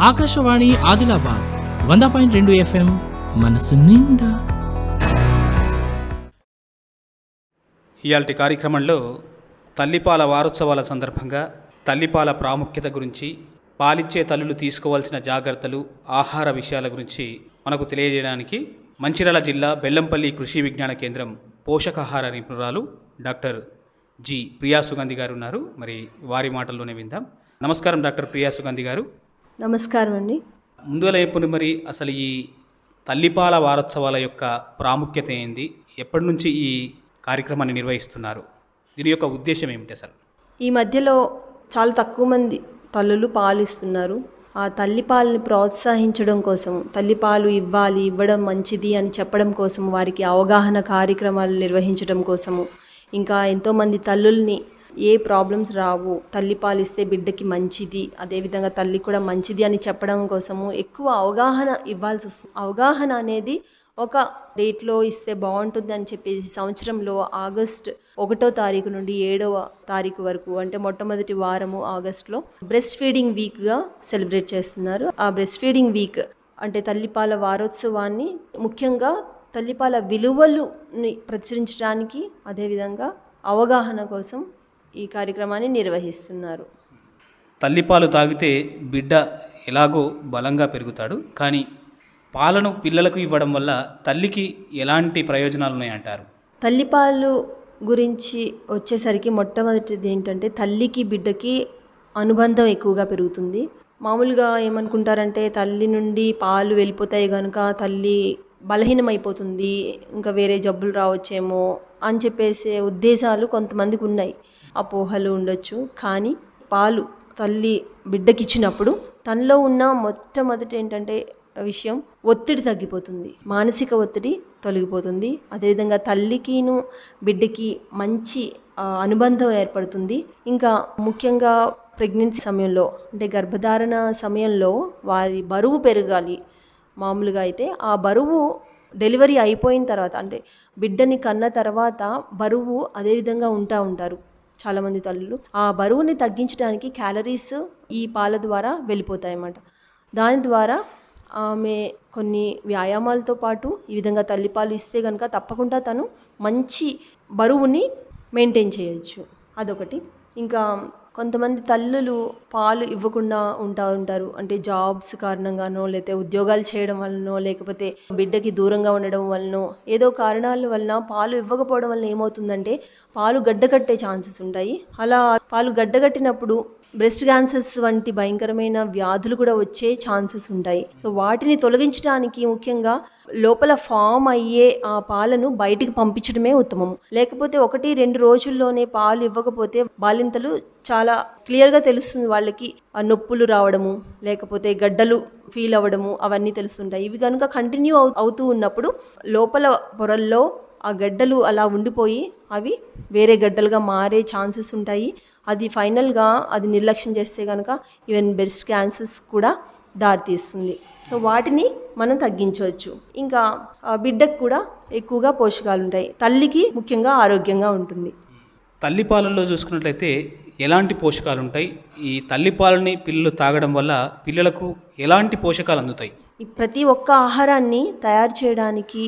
ఆకాశవాణి ఆదిలాబాద్ వంద పాయింట్ రెండు ఎఫ్ఎం మనసు నిండా. ఇయాల్టి కార్యక్రమంలో తల్లిపాల వారోత్సవాల సందర్భంగా తల్లిపాల ప్రాముఖ్యత గురించి పాలిచ్చే తల్లులు తీసుకోవాల్సిన జాగ్రత్తలు ఆహార విషయాల గురించి మనకు తెలియజేయడానికి మంచిర్యాల జిల్లా బెల్లంపల్లి కృషి విజ్ఞాన కేంద్రం పోషకాహార నిపుణురాలు డాక్టర్ జి ప్రియా సుగంధి గారు ఉన్నారు. మరి వారి మాటల్లోనే విందాం. నమస్కారం డాక్టర్ ప్రియా సుగంధి గారు. నమస్కారం అండి. ముందుగా లేపుని మరి అసలు ఈ తల్లిపాల వారోత్సవాల యొక్క ప్రాముఖ్యత ఏంది? ఎప్పటి నుంచి ఈ కార్యక్రమాన్ని నిర్వహిస్తున్నారు? దీని యొక్క ఉద్దేశం ఏమిటి అసలు? ఈ మధ్యలో చాలా తక్కువ మంది తల్లులు పాలు ఇస్తున్నారు. ఆ తల్లి పాలని ప్రోత్సహించడం కోసం తల్లిపాలు ఇవ్వాలి ఇవ్వడం మంచిది అని చెప్పడం కోసం వారికి అవగాహన కార్యక్రమాలు నిర్వహించడం కోసము ఇంకా ఎంతోమంది తల్లుల్ని ఏ ప్రాబ్లమ్స్ రావు. తల్లిపాలు ఇస్తే బిడ్డకి మంచిది. అదేవిధంగా తల్లి కూడా మంచిది అని చెప్పడం కోసము ఎక్కువ అవగాహన ఇవ్వాల్సి వస్తుంది. అవగాహన అనేది ఒక డేట్లో ఇస్తే బాగుంటుంది అని చెప్పేసి సంవత్సరంలో ఆగస్ట్ ఒకటో తారీఖు నుండి ఏడవ తారీఖు వరకు అంటే మొట్టమొదటి వారము ఆగస్ట్లో బ్రెస్ట్ ఫీడింగ్ వీక్గా సెలబ్రేట్ చేస్తున్నారు. ఆ బ్రెస్ట్ ఫీడింగ్ వీక్ అంటే తల్లిపాల వారోత్సవాన్ని ముఖ్యంగా తల్లిపాల విలువలుని ప్రచురించడానికి అదేవిధంగా అవగాహన కోసం ఈ కార్యక్రమాన్ని నిర్వహిస్తున్నారు. తల్లిపాలు తాగితే బిడ్డ ఎలాగో బలంగా పెరుగుతాడు. కానీ పాలను పిల్లలకు ఇవ్వడం వల్ల తల్లికి ఎలాంటి ప్రయోజనాలు ఉన్నాయంటారు తల్లిపాలు గురించి వచ్చేసరికి మొట్టమొదటిది ఏంటంటే తల్లికి బిడ్డకి అనుబంధం ఎక్కువగా పెరుగుతుంది. మామూలుగా ఏమనుకుంటారంటే తల్లి నుండి పాలు వెళ్ళిపోతాయి కనుక తల్లి బలహీనమైపోతుంది ఇంకా వేరే జబ్బులు రావచ్చేమో అని చెప్పేసే ఉద్దేశాలు కొంతమందికి ఉన్నాయి. అపోహలు ఉండొచ్చు. కానీ పాలు తల్లి బిడ్డకిచ్చినప్పుడు తనలో ఉన్న మొట్టమొదటి ఏంటంటే విషయం ఒత్తిడి తగ్గిపోతుంది. మానసిక ఒత్తిడి తొలగిపోతుంది. అదేవిధంగా తల్లికిను బిడ్డకి మంచి అనుబంధం ఏర్పడుతుంది. ఇంకా ముఖ్యంగా ప్రెగ్నెన్సీ సమయంలో అంటే గర్భధారణ సమయంలో వారి బరువు పెరగాలి. మామూలుగా అయితే ఆ బరువు డెలివరీ అయిపోయిన తర్వాత అంటే బిడ్డని కన్న తర్వాత బరువు అదేవిధంగా ఉంటా ఉంటారు. చాలామంది తల్లులు. ఆ బరువుని తగ్గించడానికి క్యాలరీస్ ఈ పాల ద్వారా వెళ్ళిపోతాయి అన్నమాట దాని ద్వారా ఆమె కొన్ని వ్యాయామాలతో పాటు ఈ విధంగా తల్లిపాలు ఇస్తే కనుక తప్పకుండా తను మంచి బరువుని మెయింటైన్ చేయొచ్చు. అదొకటి. ఇంకా కొంతమంది తల్లులు పాలు ఇవ్వకుండా ఉంటా ఉంటారు. అంటే జాబ్స్ కారణంగానో లేకపోతే ఉద్యోగాలు చేయడం వలనో లేకపోతే బిడ్డకి దూరంగా ఉండడం వలనో ఏదో కారణాల వలన పాలు ఇవ్వకపోవడం వలన ఏమవుతుందంటే పాలు గడ్డకట్టే ఛాన్సెస్ ఉంటాయి. అలా పాలు గడ్డగట్టినప్పుడు బ్రెస్ట్ క్యాన్సర్స్ వంటి భయంకరమైన వ్యాధులు కూడా వచ్చే ఛాన్సెస్ ఉంటాయి. సో వాటిని తొలగించడానికి ముఖ్యంగా లోపల ఫామ్ అయ్యే ఆ పాలను బయటికి పంపించడమే ఉత్తమం. లేకపోతే ఒకటి రెండు రోజుల్లోనే పాలు ఇవ్వకపోతే బాలింతలు చాలా క్లియర్గా తెలుస్తుంది వాళ్ళకి ఆ నొప్పులు రావడము లేకపోతే గడ్డలు ఫీల్ అవ్వడము అవన్నీ తెలుస్తుంటాయి. ఇవి కనుక కంటిన్యూ అవుతూ ఉన్నప్పుడు లోపల పొరల్లో ఆ గడ్డలు అలా ఉండిపోయి అవి వేరే గడ్డలుగా మారే ఛాన్సెస్ ఉంటాయి. అది ఫైనల్గా అది నిర్లక్ష్యం చేస్తే కనుక ఈవెన్ బ్రెస్ట్ క్యాన్సర్స్ కూడా దారితీస్తుంది. సో వాటిని మనం తగ్గించవచ్చు. ఇంకా బిడ్డకు కూడా ఎక్కువగా పోషకాలు ఉంటాయి. తల్లికి ముఖ్యంగా ఆరోగ్యంగా ఉంటుంది. తల్లిపాలల్లో చూసుకున్నట్లయితే ఎలాంటి పోషకాలు ఉంటాయి? ఈ తల్లిపాలని పిల్లలు తాగడం వల్ల పిల్లలకు ఎలాంటి పోషకాలు అందుతాయి? ఈ ప్రతి ఒక్క ఆహారాన్ని తయారు చేయడానికి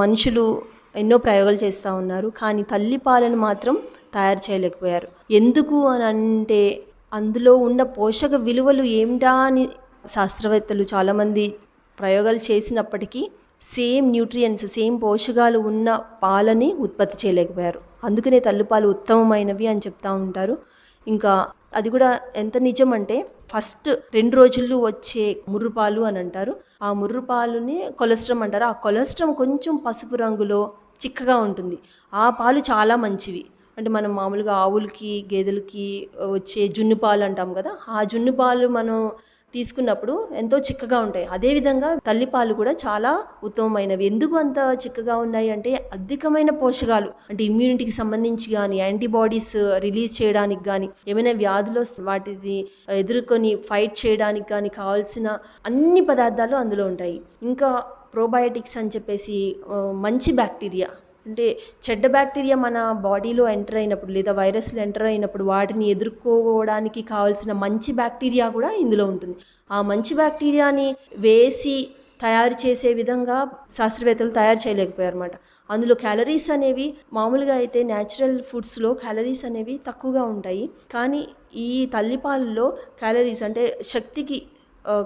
మనుషులు ఎన్నో ప్రయోగాలు చేస్తూ ఉన్నారు. కానీ తల్లి పాలను మాత్రం తయారు చేయలేకపోయారు. ఎందుకు అని అంటే అందులో ఉన్న పోషక విలువలు ఏమిటా అని శాస్త్రవేత్తలు చాలామంది ప్రయోగాలు చేసినప్పటికీ సేమ్ న్యూట్రియంట్స్ సేమ్ పోషకాలు ఉన్న పాలని ఉత్పత్తి చేయలేకపోయారు. అందుకనే తల్లిపాలు ఉత్తమమైనవి అని చెప్తూ ఉంటారు. ఇంకా అది కూడా ఎంత నిజం అంటే ఫస్ట్ రెండు రోజుల్లో వచ్చే ముర్రుపాలు అని అంటారు. ఆ ముర్రుపాలుని కొలెస్ట్రమ్ అంటారు. ఆ కొలెస్ట్రమ్ కొంచెం పసుపు రంగులో చిక్కగా ఉంటుంది. ఆ పాలు చాలా మంచివి. అంటే మనం మామూలుగా ఆవులకి గేదెలకి వచ్చే జున్ను పాలు అంటాం కదా ఆ జున్ను పాలు మనం తీసుకున్నప్పుడు ఎంతో చిక్కగా ఉంటాయి. అదేవిధంగా తల్లిపాలు కూడా చాలా ఉత్తమమైనవి. ఎందుకు అంత చిక్కగా ఉన్నాయి అంటే అధికమైన పోషకాలు. అంటే ఇమ్యూనిటీకి సంబంధించి కానీ యాంటీబాడీస్ రిలీజ్ చేయడానికి కానీ ఏమైనా వ్యాధులు వస్తే వాటిని ఎదుర్కొని ఫైట్ చేయడానికి కానీ కావాల్సిన అన్ని పదార్థాలు అందులో ఉంటాయి. ఇంకా ప్రోబయోటిక్స్ అని చెప్పేసి మంచి బ్యాక్టీరియా అంటే చెడ్డ బ్యాక్టీరియా మన బాడీలో ఎంటర్ అయినప్పుడు లేదా వైరస్లు ఎంటర్ అయినప్పుడు వాటిని ఎదుర్కోవడానికి కావాల్సిన మంచి బ్యాక్టీరియా కూడా ఇందులో ఉంటుంది. ఆ మంచి బ్యాక్టీరియాని వేసి తయారు చేసే విధంగా శాస్త్రవేత్తలు తయారు చేయలేకపోయారు అనమాట అందులో క్యాలరీస్ అనేవి మామూలుగా అయితే న్యాచురల్ ఫుడ్స్లో క్యాలరీస్ అనేవి తక్కువగా ఉంటాయి. కానీ ఈ తల్లిపాలలో క్యాలరీస్ అంటే శక్తికి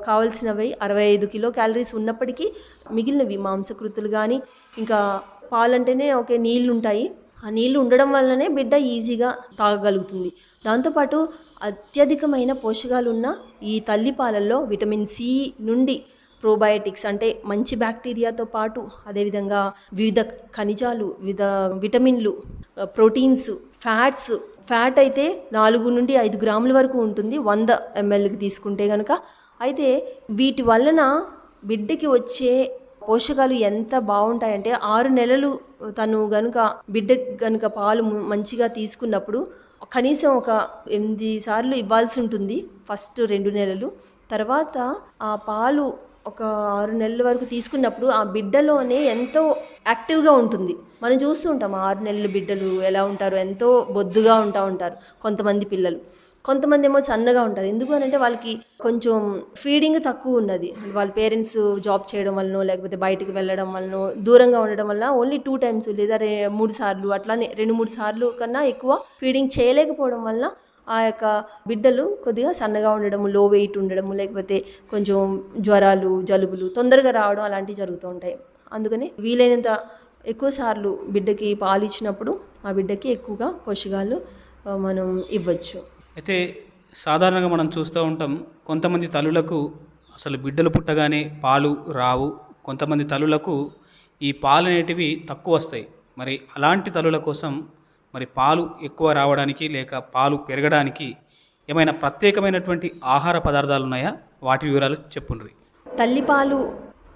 కావలసినవి అరవై ఐదు కిలో క్యాలరీస్ ఉన్నప్పటికీ మిగిలినవి మాంసకృతులు కానీ ఇంకా పాలంటేనే ఒకే నీళ్ళు ఉంటాయి ఆ నీళ్ళు ఉండడం వల్లనే బిడ్డ ఈజీగా తాగగలుగుతుంది. దాంతోపాటు అత్యధికమైన పోషకాలు ఉన్న ఈ తల్లి పాలల్లో విటమిన్ సి నుండి ప్రోబయోటిక్స్ అంటే మంచి బ్యాక్టీరియాతో పాటు అదేవిధంగా వివిధ ఖనిజాలు వివిధ విటమిన్లు ప్రోటీన్స్ ఫ్యాట్స్ ఫ్యాట్ అయితే నాలుగు నుండి ఐదు గ్రాముల వరకు ఉంటుంది వంద ఎంఎల్కి తీసుకుంటే కనుక అయితే వీటి వలన బిడ్డకి వచ్చే పోషకాలు ఎంత బాగుంటాయంటే ఆరు నెలలు తను గనుక బిడ్డ గనుక పాలు మంచిగా తీసుకున్నప్పుడు కనీసం ఒక ఎనిమిది సార్లు ఇవ్వాల్సి ఉంటుంది ఫస్ట్ రెండు నెలలు. తర్వాత ఆ పాలు ఒక ఆరు నెలల వరకు తీసుకున్నప్పుడు ఆ బిడ్డలోనే ఎంతో యాక్టివ్గా ఉంటుంది. మనం చూస్తూ ఉంటాం ఆరు నెలల బిడ్డలు ఎలా ఉంటారు ఎంతో బొద్దుగా ఉంటా ఉంటారు కొంతమంది పిల్లలు. కొంతమంది ఏమో సన్నగా ఉంటారు. ఎందుకు అని అంటే వాళ్ళకి కొంచెం ఫీడింగ్ తక్కువ ఉన్నది. వాళ్ళ పేరెంట్స్ జాబ్ చేయడం వలన లేకపోతే బయటికి వెళ్ళడం వలన దూరంగా ఉండడం వల్ల ఓన్లీ టూ టైమ్స్ లేదా రే మూడు సార్లు అట్లానే రెండు మూడు సార్లు కన్నా ఎక్కువ ఫీడింగ్ చేయలేకపోవడం వలన ఆ యొక్క బిడ్డలు కొద్దిగా సన్నగా ఉండడము లో వెయిట్ ఉండడము లేకపోతే కొంచెం జ్వరాలు జలుబులు తొందరగా రావడం అలాంటివి జరుగుతూ ఉంటాయి. అందుకని వీలైనంత ఎక్కువ సార్లు బిడ్డకి పాలు ఇచ్చినప్పుడు ఆ బిడ్డకి ఎక్కువగా పోషకాలు మనం ఇవ్వచ్చు. అయితే సాధారణంగా మనం చూస్తూ ఉంటాం కొంతమంది తల్లులకు అసలు బిడ్డలు పుట్టగానే పాలు రావు. కొంతమంది తల్లులకు ఈ పాలు అనేటివి తక్కువ వస్తాయి. మరి అలాంటి తల్లుల కోసం మరి పాలు ఎక్కువ రావడానికి లేక పాలు పెరగడానికి ఏమైనా ప్రత్యేకమైనటువంటి ఆహార పదార్థాలు ఉన్నాయా? వాటి వివరాలు చెప్పుండ్రి. తల్లిపాలు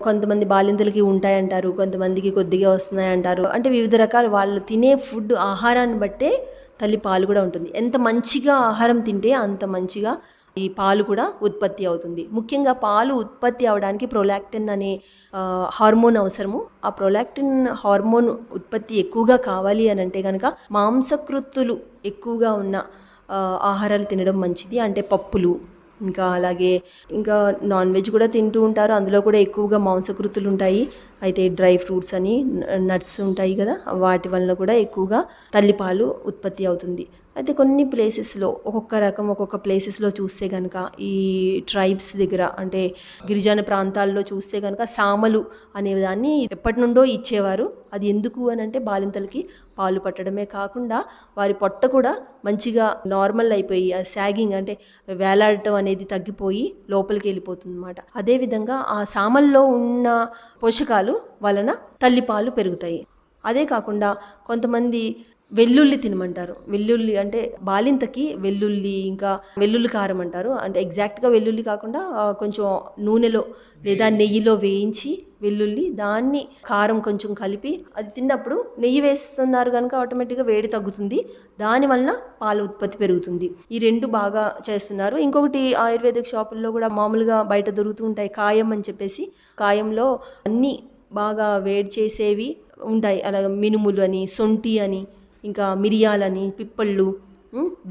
కొంతమంది బాలింతలకి ఉంటాయంటారు కొంతమందికి కొద్దిగా వస్తున్నాయంటారు. అంటే వివిధ రకాల వాళ్ళు తినే ఫుడ్ ఆహారాన్ని బట్టే తల్లి పాలు కూడా ఉంటుంది. ఎంత మంచిగా ఆహారం తింటే అంత మంచిగా ఈ పాలు కూడా ఉత్పత్తి అవుతుంది. ముఖ్యంగా పాలు ఉత్పత్తి అవడానికి ప్రొలాక్టిన్ అనే హార్మోన్ అవసరము. ఆ ప్రొలాక్టిన్ హార్మోన్ ఉత్పత్తి ఎక్కువగా కావాలి అని అంటే కనుక మాంసకృత్తులు ఎక్కువగా ఉన్న ఆహారాలు తినడం మంచిది. అంటే పప్పులు ఇంకా అలాగే ఇంకా నాన్ వెజ్ కూడా తింటూ ఉంటారు. అందులో కూడా ఎక్కువగా మాంసకృతులు ఉంటాయి. అయితే డ్రై ఫ్రూట్స్ అని నట్స్ ఉంటాయి కదా వాటి వలన కూడా ఎక్కువగా తల్లిపాలు ఉత్పత్తి అవుతుంది. అయితే కొన్ని ప్లేసెస్లో ఒక్కొక్క రకం ఒక్కొక్క ప్లేసెస్లో చూస్తే కనుక ఈ ట్రైబ్స్ దగ్గర అంటే గిరిజన ప్రాంతాల్లో చూస్తే కనుక సామలు అనే దాన్ని ఎప్పటి నుండో ఇచ్చేవారు. అది ఎందుకు అని అంటే బాలింతలకి పాలు పట్టడమే కాకుండా వారి పొట్ట కూడా మంచిగా నార్మల్ అయిపోయి ఆ శాగింగ్ అంటే వేలాడటం అనేది తగ్గిపోయి లోపలికి వెళ్ళిపోతుంది అనమాట అదేవిధంగా ఆ సామల్లో ఉన్న పోషకాలు వలన తల్లిపాలు పెరుగుతాయి. అదే కాకుండా కొంతమంది వెల్లుల్లి తినమంటారు. వెల్లుల్లి అంటే బాలింతకి వెల్లుల్లి ఇంకా వెల్లుల్లి కారం అంటారు. అంటే ఎగ్జాక్ట్గా వెల్లుల్లి కాకుండా కొంచెం నూనెలో లేదా నెయ్యిలో వేయించి వెల్లుల్లి దాన్ని కారం కొంచెం కలిపి అది తిన్నప్పుడు నెయ్యి వేస్తున్నారు కనుక ఆటోమేటిక్గా వేడి తగ్గుతుంది. దానివలన పాల ఉత్పత్తి పెరుగుతుంది. ఈ రెండు బాగా చేస్తున్నారు. ఇంకొకటి ఆయుర్వేదిక్ షాపుల్లో కూడా మామూలుగా బయట దొరుకుతూ ఉంటాయి. కాయం అని చెప్పేసి కాయంలో అన్నీ బాగా వేడి చేసేవి ఉంటాయి. అలాగే మినుములు అని సొంటి అని ఇంకా మిరియాలని పిప్పళ్ళు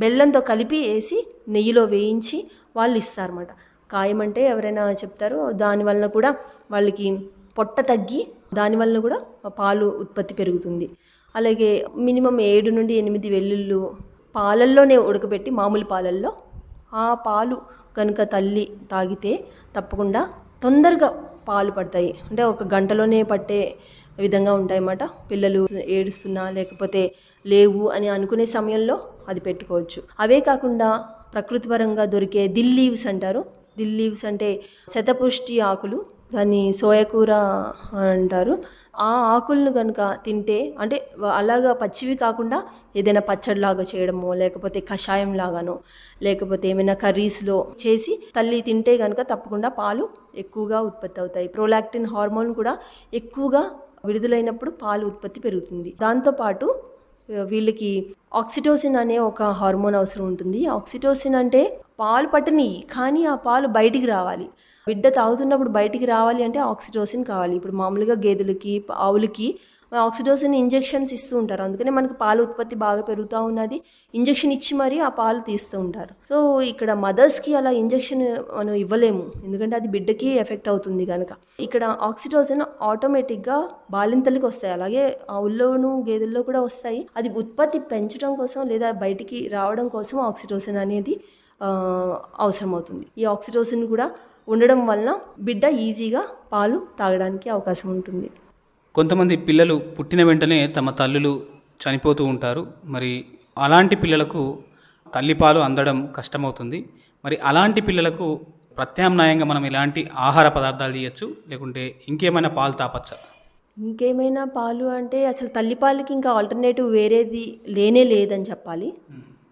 బెల్లంతో కలిపి వేసి నెయ్యిలో వేయించి వాళ్ళు ఇస్తారన్నమాట. అనమాట అంటే ఎవరైనా చెప్తారో దానివల్ల కూడా వాళ్ళకి పొట్ట తగ్గి దానివల్ల కూడా పాలు ఉత్పత్తి పెరుగుతుంది. అలాగే మినిమం ఏడు నుండి ఎనిమిది వెల్లుళ్ళు పాలల్లోనే ఉడకబెట్టి మామూలు పాలల్లో ఆ పాలు కనుక తల్లి తాగితే తప్పకుండా తొందరగా పాలు పడతాయి. అంటే ఒక గంటలోనే పట్టే విధంగా ఉంటాయన్నమాట. పిల్లలు ఏడుస్తున్నా లేకపోతే లేవు అని అనుకునే సమయంలో అది పెట్టుకోవచ్చు. అవే కాకుండా ప్రకృతిపరంగా దొరికే దిల్ లీవ్స్ అంటారు. దిల్ లీవ్స్ అంటే శతపుష్టి ఆకులు దాన్ని సోయకూర అంటారు. ఆ ఆకులను కనుక తింటే అంటే అలాగా పచ్చివి కాకుండా ఏదైనా పచ్చడిలాగా చేయడమో లేకపోతే కషాయం లాగానో లేకపోతే ఏమైనా కర్రీస్లో చేసి తల్లి తింటే కనుక తప్పకుండా పాలు ఎక్కువగా ఉత్పత్తి అవుతాయి. ప్రోలాక్టిన్ హార్మోన్ కూడా ఎక్కువగా విడుదలైనప్పుడు పాలు ఉత్పత్తి పెరుగుతుంది. దాంతోపాటు వీళ్ళకి ఆక్సిటోసిన్ అనే ఒక హార్మోన్ అవసరం ఉంటుంది. ఆక్సిటోసిన్ అంటే పాలు పట్టని కానీ ఆ పాలు బయటికి రావాలి. బిడ్డ తాగుతున్నప్పుడు బయటికి రావాలి అంటే ఆక్సిటోసిన్ కావాలి. ఇప్పుడు మామూలుగా గేదెలకి ఆవులకి ఆక్సిటోసిన్ ఇంజెక్షన్స్ ఇస్తూ ఉంటారు. అందుకనే మనకు పాల ఉత్పత్తి బాగా పెరుగుతూ ఉన్నది. ఇంజెక్షన్ ఇచ్చి మరీ ఆ పాలు తీస్తూ ఉంటారు. సో ఇక్కడ మదర్స్కి అలా ఇంజెక్షన్ మనం ఇవ్వలేము. ఎందుకంటే అది బిడ్డకి ఎఫెక్ట్ అవుతుంది కనుక ఇక్కడ ఆక్సిటోసిన్ ఆటోమేటిక్గా బాలింతలకి వస్తాయి. అలాగే ఆవుల్లోనూ గేదెల్లో కూడా వస్తాయి. అది ఉత్పత్తి పెంచడం కోసం లేదా బయటికి రావడం కోసం ఆక్సిటోసిన్ అనేది అవసరం అవసరమవుతుంది. ఈ ఆక్సిటోసిన్ కూడా ఉండడం వలన బిడ్డ ఈజీగా పాలు తాగడానికి అవకాశం ఉంటుంది. కొంతమంది పిల్లలు పుట్టిన వెంటనే తమ తల్లులు చనిపోతూ ఉంటారు. మరి అలాంటి పిల్లలకు తల్లిపాలు అందడం కష్టమవుతుంది. మరి అలాంటి పిల్లలకు ప్రత్యామ్నాయంగా మనం ఎలాంటి ఆహార పదార్థాలు చేయొచ్చు లేకుంటే ఇంకేమైనా పాలు తాపచ్చా? ఇంకేమైనా పాలు అంటే అసలు తల్లిపాలకి ఇంకా ఆల్టర్నేటివ్ వేరేది లేనే లేదని చెప్పాలి.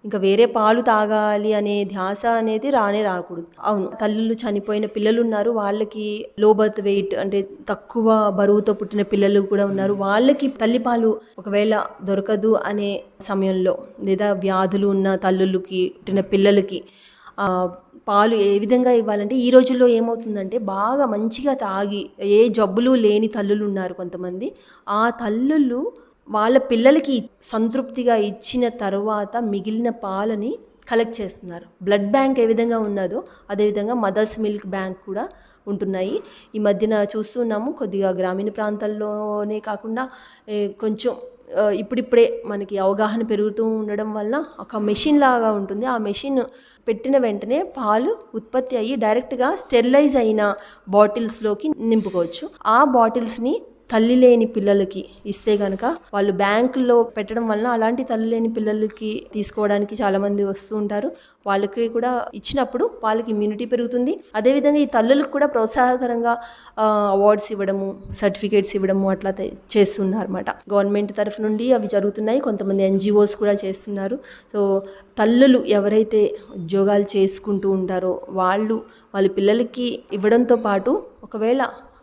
ఇంకా వేరే పాలు తాగాలి అనే ధ్యాస అనేది రానే రాకూడదు. అవును తల్లులు చనిపోయిన పిల్లలు ఉన్నారు వాళ్ళకి లో బర్త్ వెయిట్ అంటే తక్కువ బరువుతో పుట్టిన పిల్లలు కూడా ఉన్నారు. వాళ్ళకి తల్లిపాలు ఒకవేళ దొరకదు అనే సమయంలో లేదా వ్యాధులు ఉన్న తల్లులకి పుట్టిన పిల్లలకి పాలు ఏ విధంగా ఇవ్వాలంటే ఈ రోజుల్లో ఏమవుతుందంటే బాగా మంచిగా తాగి ఏ జబ్బులు లేని తల్లులు ఉన్నారు కొంతమంది. ఆ తల్లులు వాళ్ళ పిల్లలకి సంతృప్తిగా ఇచ్చిన తర్వాత మిగిలిన పాలని కలెక్ట్ చేస్తున్నారు. బ్లడ్ బ్యాంక్ ఏ విధంగా ఉన్నదో అదేవిధంగా మదర్స్ మిల్క్ బ్యాంక్ కూడా ఉంటున్నాయి. ఈ మధ్యన చూస్తున్నాము కొద్దిగా గ్రామీణ ప్రాంతాల్లోనే కాకుండా కొంచెం ఇప్పుడిప్పుడే మనకి అవగాహన పెరుగుతూ ఉండడం వల్ల ఒక మెషిన్ లాగా ఉంటుంది. ఆ మెషిన్ పెట్టిన వెంటనే పాలు ఉత్పత్తి అయ్యి డైరెక్ట్గా స్టెరిలైజ్ అయిన బాటిల్స్లోకి నింపుకోవచ్చు. ఆ బాటిల్స్ని తల్లి లేని పిల్లలకి ఇస్తే కనుక వాళ్ళు బ్యాంకుల్లో పెట్టడం వలన అలాంటి తల్లి లేని పిల్లలకి తీసుకోవడానికి చాలామంది వస్తూ ఉంటారు. వాళ్ళకి కూడా ఇచ్చినప్పుడు వాళ్ళకి ఇమ్యూనిటీ పెరుగుతుంది. అదేవిధంగా ఈ తల్లులకు కూడా ప్రోత్సాహకరంగా అవార్డ్స్ ఇవ్వడము సర్టిఫికేట్స్ ఇవ్వడము అట్లా చేస్తున్నారు అనమాట గవర్నమెంట్ తరఫు నుండి అవి జరుగుతున్నాయి. కొంతమంది ఎన్జిఓస్ కూడా చేస్తున్నారు. సో తల్లులు ఎవరైతే ఉద్యోగాలు చేసుకుంటూ ఉంటారో వాళ్ళు వాళ్ళ పిల్లలకి ఇవ్వడంతో పాటు ఒకవేళ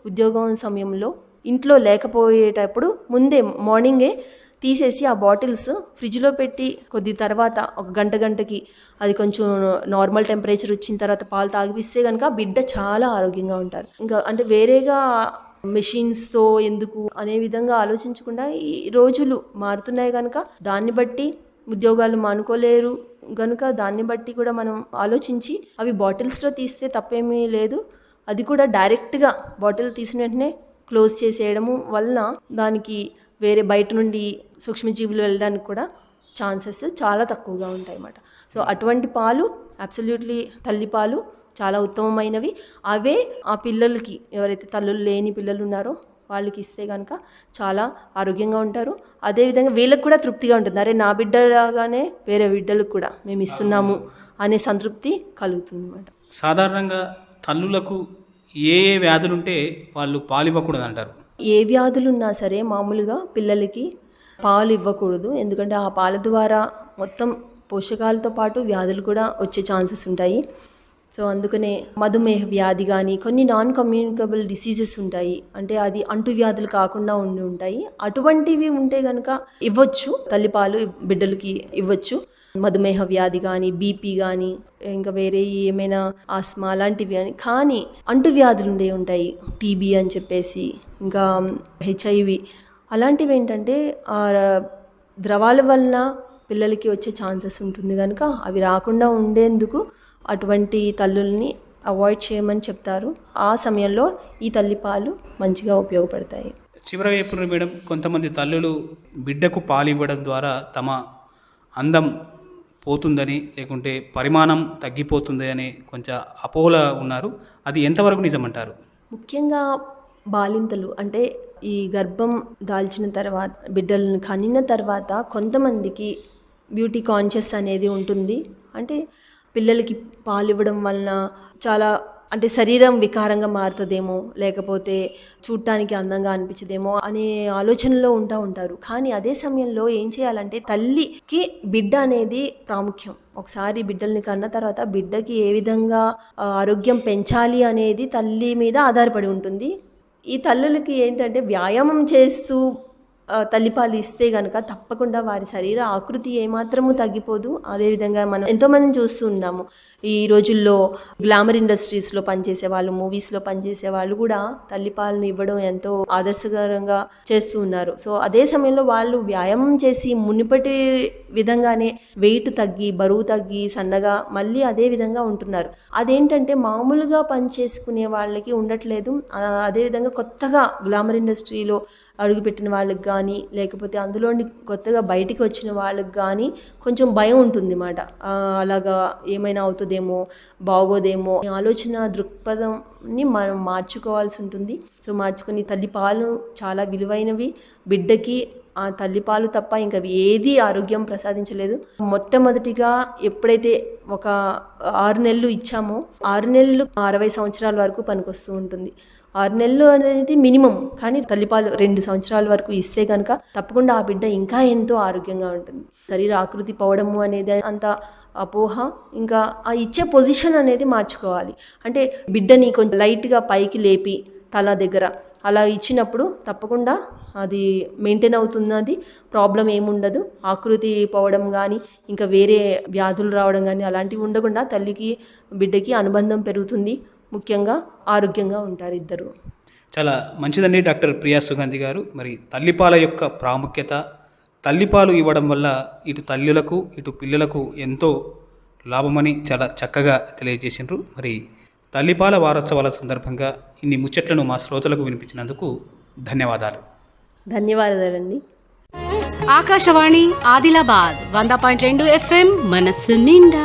ఉద్యోగం సమయంలో ఇంట్లో లేకపోయేటప్పుడు ముందే మార్నింగే తీసేసి ఆ బాటిల్స్ ఫ్రిడ్జ్లో పెట్టి కొద్ది తర్వాత ఒక గంట గంటకి అది కొంచెం నార్మల్ టెంపరేచర్ వచ్చిన తర్వాత పాలు తాగిపిస్తే కనుక బిడ్డ చాలా ఆరోగ్యంగా ఉంటారు. ఇంకా అంటే వేరేగా మెషిన్స్తో ఎందుకు అనే విధంగా ఆలోచించకుండా ఈ రోజులు మారుతున్నాయి కనుక దాన్ని బట్టి ఉద్యోగాలు మానుకోలేరు కనుక దాన్ని బట్టి కూడా మనం ఆలోచించి అవి బాటిల్స్లో తీస్తే తప్పేమీ లేదు. అది కూడా డైరెక్ట్గా బాటిల్ తీసిన వెంటనే క్లోజ్ చేసేయడము వలన దానికి వేరే బయట నుండి సూక్ష్మజీవులు వెళ్ళడానికి కూడా ఛాన్సెస్ చాలా తక్కువగా ఉంటాయి అన్నమాట సో అటువంటి పాలు అబ్సల్యూట్లీ తల్లి పాలు చాలా ఉత్తమమైనవి. అవే ఆ పిల్లలకి ఎవరైతే తల్లులు లేని పిల్లలు ఉన్నారో వాళ్ళకి ఇస్తే కనుక చాలా ఆరోగ్యంగా ఉంటారు. అదేవిధంగా వీళ్ళకి కూడా తృప్తిగా ఉంటుంది. అరే నా బిడ్డలాగానే వేరే బిడ్డలకు కూడా మేము ఇస్తున్నాము అనే సంతృప్తి కలుగుతుంది అన్నమాట సాధారణంగా తల్లులకు ఏ ఏ వ్యాధులు ఉంటే వాళ్ళు పాలు ఇవ్వకూడదు అంటారు ఏ వ్యాధులు ఉన్నా సరే మామూలుగా పిల్లలకి పాలు ఇవ్వకూడదు ఎందుకంటే ఆ పాల ద్వారా మొత్తం పోషకాలతో పాటు వ్యాధులు కూడా వచ్చే ఛాన్సెస్ ఉంటాయి. సో అందుకనే మధుమేహ వ్యాధి కానీ కొన్ని నాన్ కమ్యూనికబుల్ డిసీజెస్ ఉంటాయి. అంటే అది అంటు వ్యాధులు కాకుండా ఉండి ఉంటాయి. అటువంటివి ఉంటే కనుక ఇవ్వచ్చు. తల్లిపాలు బిడ్డలకి ఇవ్వచ్చు. మధుమేహ వ్యాధి కానీ బీపీ కానీ ఇంకా వేరే ఏమైనా ఆస్మా అలాంటివి కానీ కానీ అంటువ్యాధులు ఉండే ఉంటాయి. టీబీ అని చెప్పేసి ఇంకా హెచ్ఐవి. అలాంటివి ఏంటంటే ఆ ద్రవాల వలన పిల్లలకి వచ్చే ఛాన్సెస్ ఉంటుంది కనుక అవి రాకుండా ఉండేందుకు అటువంటి తల్లుల్ని అవాయిడ్ చేయమని చెప్తారు. ఆ సమయంలో ఈ తల్లిపాలు మంచిగా ఉపయోగపడతాయి. చివర చెప్పున్నారు మేడం కొంతమంది తల్లులు బిడ్డకు పాలు ఇవ్వడం ద్వారా తమ అందం పోతుందని లేకుంటే పరిమాణం తగ్గిపోతుంది అని కొంచెం అపోహల ఉన్నారు. అది ఎంతవరకు నిజమంటారు? ముఖ్యంగా బాలింతలు అంటే ఈ గర్భం దాల్చిన తర్వాత బిడ్డలను కనిన తర్వాత కొంతమందికి బ్యూటీ కాన్షియస్ అనేది ఉంటుంది. అంటే పిల్లలకి పాలు ఇవ్వడం వలన చాలా అంటే శరీరం వికారంగా మారుతుందేమో లేకపోతే చూడటానికి అందంగా అనిపించదేమో అనే ఆలోచనలో ఉంటా ఉంటారు. కానీ అదే సమయంలో ఏం చేయాలంటే తల్లికి బిడ్డ అనేది ప్రాముఖ్యం. ఒకసారి బిడ్డల్ని కన్న తర్వాత బిడ్డకి ఏ విధంగా ఆరోగ్యం పెంచాలి అనేది తల్లి మీద ఆధారపడి ఉంటుంది. ఈ తల్లులకి ఏంటంటే వ్యాయామం చేస్తూ తల్లిపాలు ఇస్తే గనక తప్పకుండా వారి శరీర ఆకృతి ఏమాత్రము తగ్గిపోదు. అదేవిధంగా మనం ఎంతోమందిని చూస్తూ ఉన్నాము. ఈ రోజుల్లో గ్లామర్ ఇండస్ట్రీస్లో పనిచేసే వాళ్ళు మూవీస్లో పనిచేసే వాళ్ళు కూడా తల్లిపాలను ఇవ్వడం ఎంతో ఆదర్శకరంగా చేస్తూ ఉన్నారు. సో అదే సమయంలో వాళ్ళు వ్యాయామం చేసి మునిపటి విధంగానే వెయిట్ తగ్గి బరువు తగ్గి సన్నగా మళ్ళీ అదే విధంగా ఉంటున్నారు. అదేంటంటే మామూలుగా పని చేసుకునే వాళ్ళకి ఉండట్లేదు. అదేవిధంగా కొత్తగా గ్లామర్ ఇండస్ట్రీలో అడుగుపెట్టిన వాళ్ళకి కానీ లేకపోతే అందులోని కొత్తగా బయటికి వచ్చిన వాళ్ళకి కానీ కొంచెం భయం ఉంటుంది అన్నమాట అలాగా ఏమైనా అవుతుందేమో బాగోదేమో ఆలోచన దృక్పథంని మనం మార్చుకోవాల్సి ఉంటుంది. సో మార్చుకొని తల్లి పాలు చాలా విలువైనవి. బిడ్డకి ఆ తల్లిపాలు తప్ప ఇంకా ఏది ఆరోగ్యం ప్రసాదించలేదు. మొట్టమొదటిగా ఎప్పుడైతే ఒక ఆరు నెలలు ఇచ్చామో ఆరు నెలలు అరవై సంవత్సరాల వరకు పనికొస్తూ ఉంటుంది. ఆరు నెలలు అనేది మినిమం. కానీ తల్లిపాలు రెండు సంవత్సరాల వరకు ఇస్తే కనుక తప్పకుండా ఆ బిడ్డ ఇంకా ఎంతో ఆరోగ్యంగా ఉంటుంది. శరీర ఆకృతి పోవడము అనేది అంత అపోహ. ఇంకా ఆ ఇచ్చే పొజిషన్ అనేది మార్చుకోవాలి. అంటే బిడ్డని కొంచెం లైట్గా పైకి లేపి తల దగ్గర అలా ఇచ్చినప్పుడు తప్పకుండా అది మెయింటైన్ అవుతున్నది. ప్రాబ్లం ఏముండదు. ఆకృతి పోవడం కానీ ఇంకా వేరే వ్యాధులు రావడం కానీ అలాంటివి ఉండకుండా తల్లికి బిడ్డకి అనుబంధం పెరుగుతుంది. ముఖ్యంగా ఆరోగ్యంగా ఉంటారు ఇద్దరు. చాలా మంచిదండి డాక్టర్ ప్రియా సుగంధి గారు. మరి తల్లిపాల యొక్క ప్రాముఖ్యత తల్లిపాలు ఇవ్వడం వల్ల ఇటు తల్లులకు ఇటు పిల్లలకు ఎంతో లాభమని చాలా చక్కగా తెలియజేసిండ్రు. మరి తల్లిపాల వారోత్సవాల సందర్భంగా ఇన్ని ముచ్చట్లను మా శ్రోతలకు వినిపించినందుకు ధన్యవాదాలు. ధన్యవాదాలండి. ఆకాశవాణి ఆదిలాబాద్ వంద పాయింట్ రెండు ఎఫ్ఎం మనస్సు నిండా.